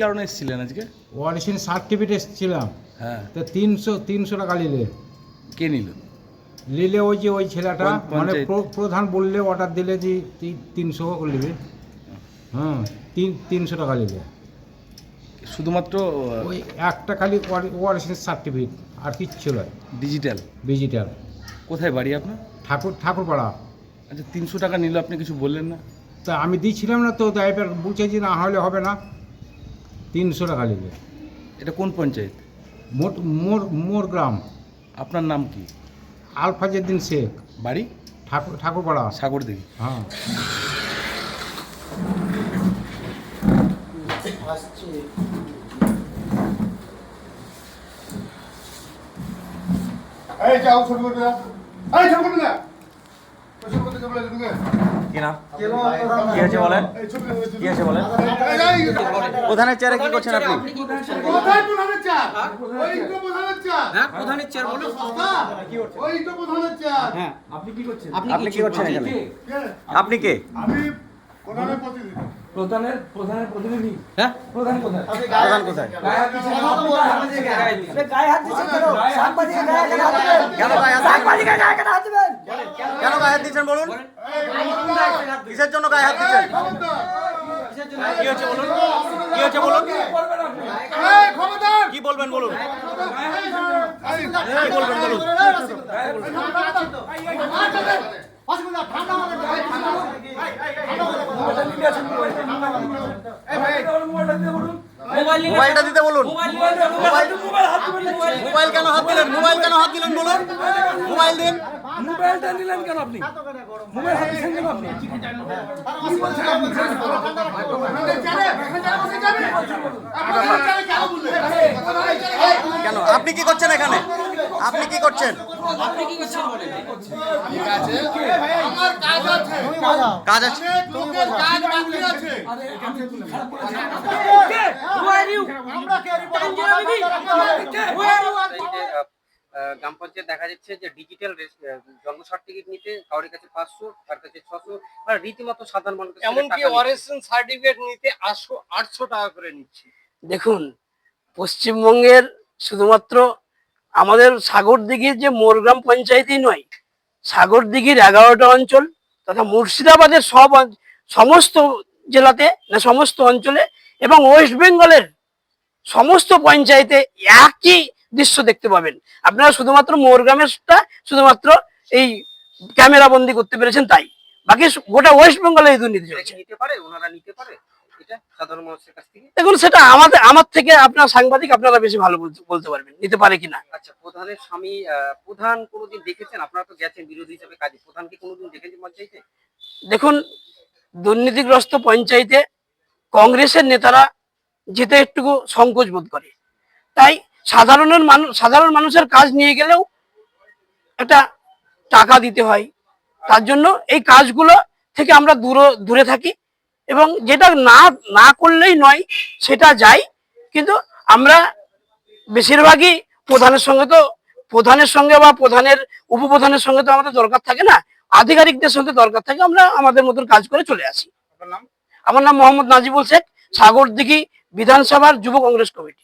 কারণে এসেছিলেন আজকে? ওয়ারিশন সার্টিফিকেট এসেছিলাম। হ্যাঁ। তো তিনশো তিনশো টাকা নিলে। কে নিল? নিলে ওই যে ওই ছেলেটা মানে প্রধান বললে অর্ডার দিলে যে তিনশো নেবে। হ্যাঁ তিন তিনশো টাকা নিলে। শুধুমাত্র ওই একটা খালি ওয়ারিশন সার্টিফিকেট আর কিচ্ছু নয়। ডিজিটাল ডিজিটাল কোথায় বাড়ি আপনার? ঠাকুর ঠাকুরপাড়া। আচ্ছা তিনশো টাকা নিল আপনি কিছু বললেন না? তা আমি দিচ্ছিলাম না তো তাই এবার বলছে যে না হলে হবে না। তিনশো টাকা নিলে এটা কোন পঞ্চায়েত? মোট মোর মোর গ্রাম। আপনার নাম কি? আলফাজেদ্দিন শেখ। বাড়ি? ঠাকুর ঠাকুরপাড়া। সাগর দিঘি হ্যাঁ। এই যাও করতে যা এই ছবি করতে যা ওই কি নাম? কি হয়েছে বলেন কি হয়েছে বলেন প্রধানের চেয়ারে কি করছেন আপনি? কোথায় প্রধানের চা ওই তো প্রধানের চা হ্যাঁ প্রধানের চেয়ার বলো ওই তো প্রধানের চা হ্যাঁ আপনি কি করছেন? আপনি এখানে? কে? আপনি কে? প্রধানের প্রধানের প্রধানের প্রতিনিধি? হ্যাঁ। প্রধান কোথায়? প্রধান কোথায়? কেন? গায়ে হাত দিচ্ছেন? কেন গায়ে হাত দিচ্ছেন বলুন? কিসের জন্য গায়ে হাত দিচ্ছেন? কি হচ্ছে বলুন? কি হচ্ছে বলুন এই কি বলবেন বলুন? এই কি বলবেন বলুন? মোবাইলটা দিতে বলুন। মোবাইল মোবাইল কেন হাত দিলেন? মোবাইল কেন হাত দিলেন বলুন? মোবাইল দিন। মোবাইলটা নিলেন কেন আপনি? মোবাইল হাতে কেন আপনি। কেন? আপনি কি করছেন এখানে? আপনি কি করছেন? আপনি কি করছেন বলেন আমার কাজ আছে। কাজ লোকের কাজ বাকি? আহ, গ্রাম পঞ্চায়েত দেখা যাচ্ছে যে ডিজিটাল জন্ম সার্টিফিকেট নিতে কারোর কাছে পাঁচশো তার কাছে ছশো আর রীতিমতো সাধারণ মানুষ এমনকি অরেশন সার্টিফিকেট নিতে আটশো আটশো টাকা করে নিচ্ছে। দেখুন পশ্চিমবঙ্গের শুধুমাত্র আমাদের সাগরদিঘির যে মোরগ্রাম পঞ্চায়েতই নয় সাগরদিঘির এগারোটা অঞ্চল তথা মুর্শিদাবাদের সব সমস্ত জেলাতে না সমস্ত অঞ্চলে এবং ওয়েস্ট বেঙ্গলের সমস্ত পঞ্চায়েতে একই দৃশ্য দেখতে পাবেন। আপনারা শুধুমাত্র মোরগ্রামেরটা শুধুমাত্র এই ক্যামেরা বন্দি করতে পেরেছেন তাই। বাকি গোটা ওয়েস্ট বেঙ্গলে এই দুর্নীতি চলছে। নিতে পারে ওনারা নিতে পারে। দেখুন সেটা আমাদের আমার থেকে আপনার সাংবাদিক আপনারা বেশি ভালো বলতে- পারবেন নিতে পারে কিনা। আচ্ছা প্রধানের স্বামী প্রধান কোনোদিন দেখেছেন? আপনারা তো গেছেন বিরোধী হিসেবে কাজে। প্রধানকে কোনোদিন দেখেছেন পঞ্চায়েতে? দেখুন দুর্নীতিগ্রস্ত পঞ্চায়েতে কংগ্রেসের নেতারা যেতে একটু সংকোচ বোধ করে। তাই সাধারণের মানুষ সাধারণ মানুষের কাজ নিয়ে গেলেও একটা টাকা দিতে হয়। তার জন্য এই কাজগুলো থেকে আমরা দূরে দূরে থাকি এবং যেটা না না করলেই নয় সেটা যাই। কিন্তু আমরা বেশিরভাগই প্রধানের সঙ্গে তো প্রধানের সঙ্গে বা প্রধানের উপপ্রধানের সঙ্গে তো আমাদের দরকার থাকে না। আধিকারিকদের সঙ্গে দরকার থাকে আমরা আমাদের মতন কাজ করে চলে আসি। আমার নাম মোহাম্মদ নাজিবুল শেখ সাগরদিঘি বিধানসভার যুব কংগ্রেস কমিটি।